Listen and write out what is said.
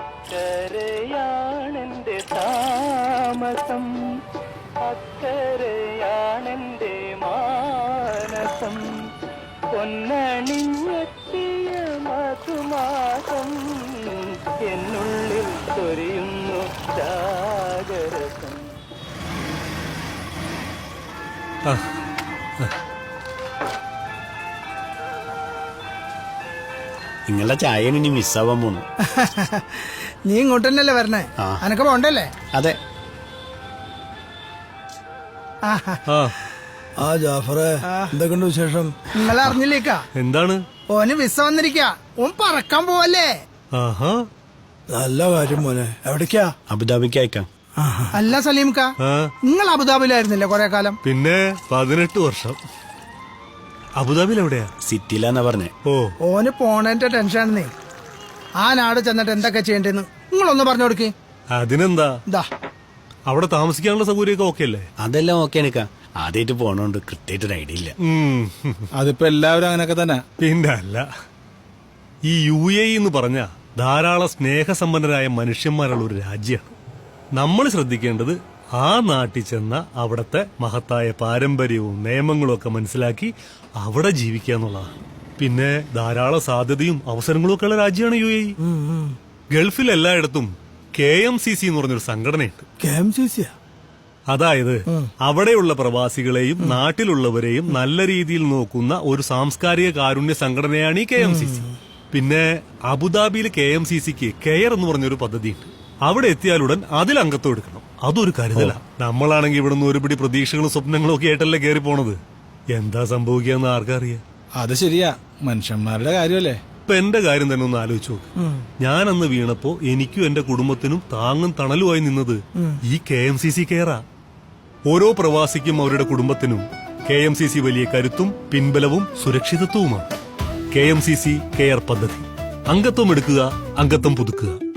ഇക്കരയാണെന്റെ താമസം അക്കരയാണെന്റെ മാനസം പൊന്നണിഞ്ഞെത്തിയ മധുമാസം എന്നുള്ളിൽ ചൊരിയുന്നു ജാഗരസം. നിങ്ങളുടെ ചായ ഇനി മിസ്സാവാൻ പോണു. നീ ഇങ്ങോട്ട് തന്നെയല്ലേ വരണേ. അനക്ക് പോണ്ടല്ലേ? അതെ. ആഹാ. ആ. ജാഫറെ എന്തൊക്കെയുണ്ട് വിശേഷം? നിങ്ങളെ അറിഞ്ഞില്ലേക്ക? എന്താണ്? ഓന് വിസ വന്നിരിക്ക. ഓൻ പറക്കാൻ പോവല്ലേ? ആഹാ. നല്ല കാര്യം മോനെ. എവിടേക്കാ? അബുദാബിക്ക് അയക്കാം. അല്ല സലീംക്ക. നിങ്ങൾ അബുദാബിയിലായിരുന്നില്ലേ കൊറേ കാലം? പിന്നെ പതിനെട്ട് വർഷം. അബുദാബിയിൽ എവിടെയാ സിറ്റിയിലാന്നാ പറഞ്ഞേ. ഓ. ഓന് പോണേന്റെ ടെൻഷനാണെന്നേ. ആ നാട് ചെന്നിട്ട് എന്തൊക്കെ ചെയ്യണ്ടെന്ന് നിങ്ങളൊന്ന് പറഞ്ഞു കൊടുക്കേ. അതിനെന്താ? ഇതാ അവിടെ താമസിക്കാനുള്ള സൗകര്യമൊക്കെ ഓക്കെ അല്ലേ അതെല്ലാം ഓക്കെ എടുക്കാം ആദ്യമായിട്ട് പോണോണ്ട് കൃത്യമായിട്ട് ഒരു ഐഡിയ ഇല്ല. അതിപ്പോ എല്ലാവരും അങ്ങനെയൊക്കെ തന്നെ. പിന്നെ അല്ല. ഈ യു എ എന്ന് പറഞ്ഞ ധാരാളം സ്നേഹസമ്പന്നരായ മനുഷ്യന്മാരുള്ള ഒരു രാജ്യമാണ്. നമ്മൾ ശ്രദ്ധിക്കേണ്ടത് ആ നാട്ടിൽ ചെന്ന അവിടുത്തെ മഹത്തായ പാരമ്പര്യവും നിയമങ്ങളും ഒക്കെ മനസ്സിലാക്കി അവിടെ ജീവിക്കുക എന്നുള്ളതാണ് പിന്നെ ധാരാളം സാധ്യതയും അവസരങ്ങളും ഒക്കെ ഉള്ള രാജ്യമാണ് യു എ ഗൾഫിൽ എല്ലായിടത്തും കെ എം സി സി എന്ന് പറഞ്ഞൊരു സംഘടനയുണ്ട്. കെ എം സി സിയാ അതായത് അവിടെയുള്ള പ്രവാസികളെയും നാട്ടിലുള്ളവരെയും നല്ല രീതിയിൽ നോക്കുന്ന ഒരു സാംസ്കാരിക കാരുണ്യ സംഘടനയാണ് ഈ കെ എം സി സി. പിന്നെ അബുദാബിയിൽ കെ എം സി സിക്ക് കെയർ എന്ന് പറഞ്ഞൊരു പദ്ധതിയുണ്ട്. അവിടെ എത്തിയാലുടൻ അതിൽ അംഗത്വം എടുക്കണം. അതൊരു കരുതല. നമ്മളാണെങ്കിൽ ഇവിടുന്ന് ഒരുപിടി പ്രതീക്ഷകളും സ്വപ്നങ്ങളും ഒക്കെ ആയിട്ടല്ലേ കയറി പോണത്. എന്താ സംഭവിക്കാന്ന് ആർക്കറിയാ അത് ശരിയാ. മനുഷ്യന്മാരുടെ കാര്യമല്ലേ? ഇപ്പൊ എന്റെ കാര്യം തന്നെ ഒന്ന് ആലോചിച്ചു നോക്ക്. ഞാൻ അന്ന് വീണപ്പോ എനിക്കും എന്റെ കുടുംബത്തിനും താങ്ങും തണലുമായി നിന്നത് ഈ കെ എം സി സി കെയറാ. ഓരോ പ്രവാസിക്കും അവരുടെ കുടുംബത്തിനും കെ എം സി സി വലിയ കരുത്തും പിൻബലവും സുരക്ഷിതത്വവുമാണ്. K M C C care പദ്ധതി. അംഗത്വം എടുക്കുക അംഗത്വം പുതുക്കുക.